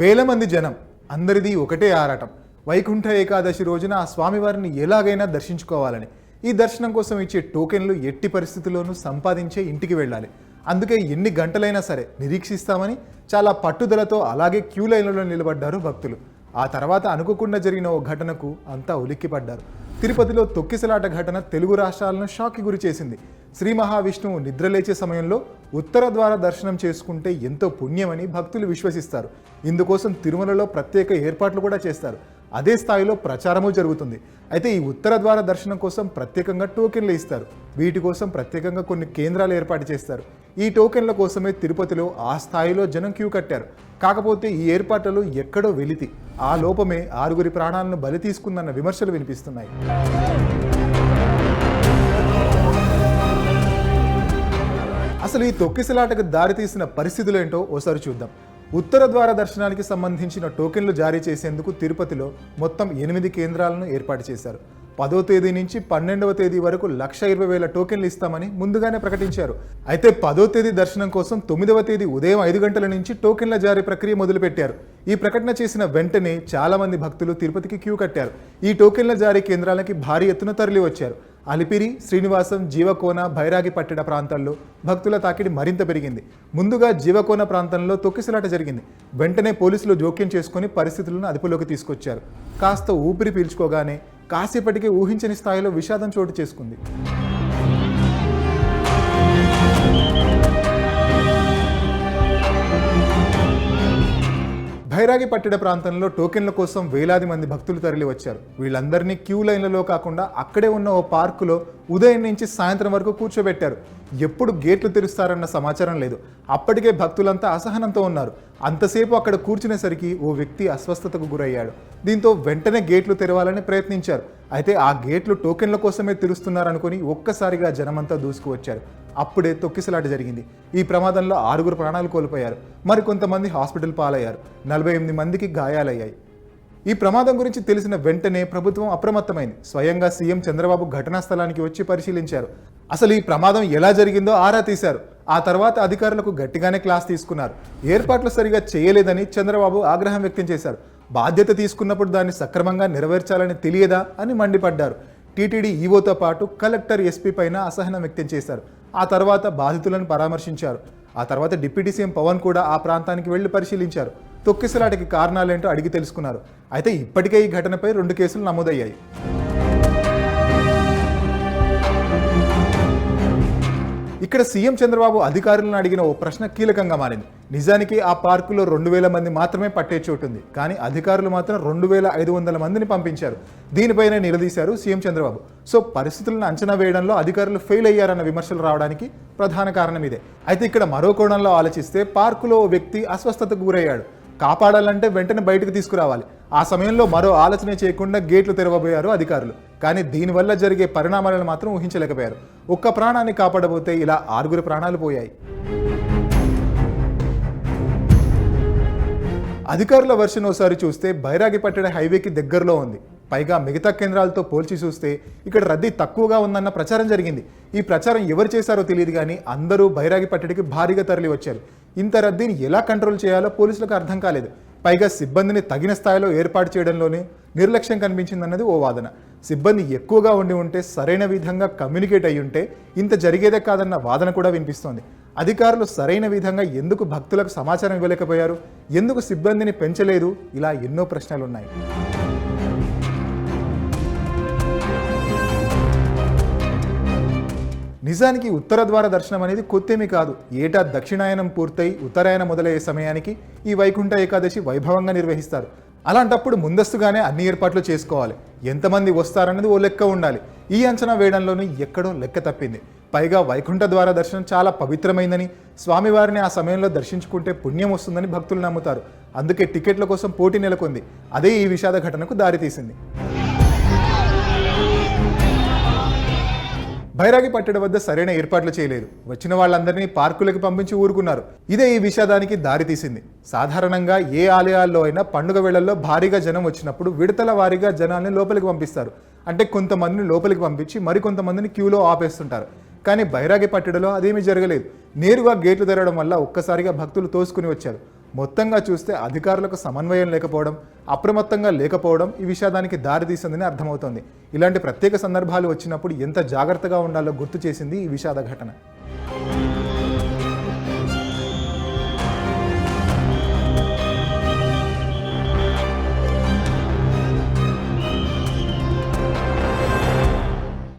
వేల మంది జనం అందరిది ఒకటే ఆరాటం. వైకుంఠ ఏకాదశి రోజున ఆ స్వామివారిని ఎలాగైనా దర్శించుకోవాలని ఈ దర్శనం కోసం ఇచ్చే టోకెన్లు ఎట్టి పరిస్థితుల్లోనూ సంపాదించే ఇంటికి వెళ్ళాలి. అందుకే ఎన్ని గంటలైనా సరే నిరీక్షిస్తామని చాలా పట్టుదలతో అలాగే క్యూ లైన్లలో నిలబడ్డారు భక్తులు. ఆ తర్వాత అనుకోకుండా జరిగిన ఓ ఘటనకు అంతా ఉలిక్కిపడ్డారు. తిరుపతిలో తొక్కిసలాట ఘటన తెలుగు రాష్ట్రాలను షాక్కి గురి చేసింది. శ్రీ మహావిష్ణువు నిద్రలేచే సమయంలో ఉత్తర ద్వార దర్శనం చేసుకుంటే ఎంతో పుణ్యమని భక్తులు విశ్వసిస్తారు. ఇందుకోసం తిరుమలలో ప్రత్యేక ఏర్పాట్లు కూడా చేస్తారు. అదే స్థాయిలో ప్రచారము జరుగుతుంది. అయితే ఈ ఉత్తర ద్వార దర్శనం కోసం ప్రత్యేకంగా టోకెన్లు ఇస్తారు. వీటి కోసం ప్రత్యేకంగా కొన్ని కేంద్రాలు ఏర్పాటు చేస్తారు. ఈ టోకెన్ల కోసమే తిరుపతిలో ఆ స్థాయిలో జనం క్యూ కట్టారు. కాకపోతే ఈ ఏర్పాట్లు ఎక్కడో వెలితి. ఆ లోపమే ఆరుగురి ప్రాణాలను బలి తీసుకుందన్న విమర్శలు వినిపిస్తున్నాయి. అసలు ఈ తొక్కిసలాటకు దారితీసిన పరిస్థితులేంటో ఓసారి చూద్దాం. ఉత్తర ద్వార దర్శనానికి సంబంధించిన టోకెన్లు జారీ చేసేందుకు తిరుపతిలో మొత్తం ఎనిమిది కేంద్రాలను ఏర్పాటు చేశారు. పదో తేదీ నుంచి పన్నెండవ తేదీ వరకు లక్ష ఇరవై వేల టోకెన్లు ఇస్తామని ముందుగానే ప్రకటించారు. అయితే పదో తేదీ దర్శనం కోసం తొమ్మిదవ తేదీ ఉదయం ఐదు గంటల నుంచి టోకెన్ల జారీ ప్రక్రియ మొదలుపెట్టారు. ఈ ప్రకటన చేసిన వెంటనే చాలా మంది భక్తులు తిరుపతికి క్యూ కట్టారు. ఈ టోకెన్ల జారీ కేంద్రాలకి భారీ ఎత్తున తరలి వచ్చారు అలిపిరి శ్రీనివాసం జీవకోన భైరాగి పట్టణ ప్రాంతాల్లో భక్తుల తాకిడి మరింత పెరిగింది. ముందుగా జీవకోన ప్రాంతంలో తొక్కిసలాట జరిగింది. వెంటనే పోలీసులు జోక్యం చేసుకుని పరిస్థితులను అదుపులోకి తీసుకొచ్చారు. కాస్త ఊపిరి పీల్చుకోగానే కాసేపటికి ఊహించని స్థాయిలో విషాదం చోటు చేసుకుంది. భైరాగి పట్టణ ప్రాంతంలో టోకెన్ల కోసం వేలాది మంది భక్తులు తరలి వచ్చారు. వీళ్ళందరినీ క్యూ లైన్లలో కాకుండా అక్కడే ఉన్న ఓ పార్కులో ఉదయం నుంచి సాయంత్రం వరకు కూర్చోబెట్టారు. ఎప్పుడు గేట్లు తెరుస్తారన్న సమాచారం లేదు. అప్పటికే భక్తులంతా అసహనంతో ఉన్నారు. అంతసేపు అక్కడ కూర్చునేసరికి ఓ వ్యక్తి అస్వస్థతకు గురయ్యాడు. దీంతో వెంటనే గేట్లు తెరవాలని ప్రయత్నించారు. అయితే ఆ గేట్లు టోకెన్ల కోసమే తెరుస్తున్నారనుకుని ఒక్కసారిగా జనమంతా దూసుకువచ్చారు అప్పుడే తొక్కిసలాట జరిగింది. ఈ ప్రమాదంలో ఆరుగురు ప్రాణాలు కోల్పోయారు. మరికొంతమంది హాస్పిటల్ పాలయ్యారు. నలభై ఎనిమిది మందికి గాయాలయ్యాయి. ఈ ప్రమాదం గురించి తెలిసిన వెంటనే ప్రభుత్వం అప్రమత్తమైంది. స్వయంగా సీఎం చంద్రబాబు ఘటనా స్థలానికి వచ్చి పరిశీలించారు. అసలు ఈ ప్రమాదం ఎలా జరిగిందో ఆరా తీశారు. ఆ తర్వాత అధికారులకు గట్టిగానే క్లాస్ తీసుకున్నారు. ఏర్పాట్లు సరిగా చేయలేదని చంద్రబాబు ఆగ్రహం వ్యక్తం చేశారు. బాధ్యత తీసుకున్నప్పుడు దాన్ని సక్రమంగా నెరవేర్చాలని తెలియదా అని మండిపడ్డారు. టీటీడీ ఈవోతో పాటు కలెక్టర్ ఎస్పీ పైన అసహనం వ్యక్తం చేశారు. ఆ తర్వాత బాధితులను పరామర్శించారు. ఆ తర్వాత డిప్యూటీ సీఎం పవన్ కూడా ఆ ప్రాంతానికి వెళ్ళి పరిశీలించారు. తొక్కిసలాటికి కారణాలేంటో అడిగి తెలుసుకున్నారు. అయితే ఇప్పటికే ఈ ఘటనపై రెండు కేసులు నమోదయ్యాయి. ఇక్కడ సీఎం చంద్రబాబు అధికారులను అడిగిన ఓ ప్రశ్న కీలకంగా మారింది. నిజానికి ఆ పార్కులో రెండు వేల మంది మాత్రమే పట్టే చోటు ఉంది. కానీ అధికారులు మాత్రం రెండు వేల ఐదు వందల మందిని పంపించారు. దీనిపైనే నిలదీశారు సీఎం చంద్రబాబు. సో పరిస్థితులను అంచనా వేయడంలో అధికారులు ఫెయిల్ అయ్యారన్న విమర్శలు రావడానికి ప్రధాన కారణం ఇదే. అయితే ఇక్కడ మరో కోణంలో ఆలోచిస్తే పార్కులో ఓ వ్యక్తి అస్వస్థతకు గురయ్యాడు. కాపాడాలంటే వెంటనే బయటకు తీసుకురావాలి. ఆ సమయంలో మరో ఆలోచన చేయకుండా గేట్లు తెరవబోయారు అధికారులు. కానీ దీనివల్ల జరిగే పరిణామాలను మాత్రం ఊహించలేకపోయారు. ఒక్క ప్రాణాన్ని కాపాడబోతే ఇలా ఆరుగురు ప్రాణాలు పోయాయి. అధికారుల వర్షన్ ఒకసారి చూస్తే బైరాగి పట్టణ హైవేకి దగ్గరలో ఉంది. పైగా మిగతా కేంద్రాలతో పోల్చి చూస్తే ఇక్కడ రద్దీ తక్కువగా ఉందన్న ప్రచారం జరిగింది. ఈ ప్రచారం ఎవరు చేశారో తెలియదు కానీ అందరూ బైరాగి పట్టడికి భారీగా తరలి వచ్చారు ఇంత రద్దీని ఎలా కంట్రోల్ చేయాలో పోలీసులకు అర్థం కాలేదు. పైగా సిబ్బందిని తగిన స్థాయిలో ఏర్పాటు చేయడంలోనే నిర్లక్ష్యం కనిపించిందన్నది ఓ వాదన. సిబ్బంది ఎక్కువగా ఉండి ఉంటే సరైన విధంగా కమ్యూనికేట్ అయ్యి ఉంటే ఇంత జరిగేదే కాదన్న వాదన కూడా వినిపిస్తోంది. అధికారులు సరైన విధంగా ఎందుకు భక్తులకు సమాచారం ఇవ్వలేకపోయారు? ఎందుకు సిబ్బందిని పెంచలేదు? ఇలా ఎన్నో ప్రశ్నలు నిజానికి ఉత్తర ద్వార దర్శనం అనేది కొత్తేమీ కాదు. ఏటా దక్షిణాయనం పూర్తయి ఉత్తరాయనం మొదలయ్యే సమయానికి ఈ వైకుంఠ ఏకాదశి వైభవంగా నిర్వహిస్తారు. అలాంటప్పుడు ముందస్తుగానే అన్ని ఏర్పాట్లు చేసుకోవాలి. ఎంతమంది వస్తారనేది ఓ లెక్క ఉండాలి. ఈ అంచనా వేయడంలోనూ ఎక్కడో లెక్క తప్పింది. పైగా వైకుంఠ ద్వార దర్శనం చాలా పవిత్రమైందని స్వామివారిని ఆ సమయంలో దర్శించుకుంటే పుణ్యం వస్తుందని భక్తులు నమ్ముతారు. అందుకే టికెట్ల కోసం పోటీ నెలకొంది. అదే ఈ విషాద ఘటనకు దారితీసింది. బైరాగి పట్టడం వద్ద సరైన ఏర్పాట్లు చేయలేదు. వచ్చిన వాళ్ళందరినీ పార్కులకు పంపించి ఊరుకున్నారు. ఇదే ఈ విషాదానికి దారితీసింది సాధారణంగా ఏ ఆలయాల్లో అయినా పండుగ వేళల్లో భారీగా జనం వచ్చినప్పుడు విడతల వారీగా జనాల్ని లోపలికి పంపిస్తారు. అంటే కొంతమందిని లోపలికి పంపించి మరికొంతమందిని క్యూలో ఆపేస్తుంటారు. కానీ బైరాగి పట్టడలో అదేమీ జరగలేదు. నేరుగా గేట్లు తెరవడం వల్ల ఒక్కసారిగా భక్తులు తోసుకుని వచ్చారు. మొత్తంగా చూస్తే అధికారులకు సమన్వయం లేకపోవడం అప్రమత్తంగా లేకపోవడం ఈ విషాదానికి దారితీసిందని అర్థమవుతోంది. ఇలాంటి ప్రత్యేక సందర్భాలు వచ్చినప్పుడు ఎంత జాగ్రత్తగా ఉండాలో గుర్తు చేసింది ఈ విషాద ఘటన.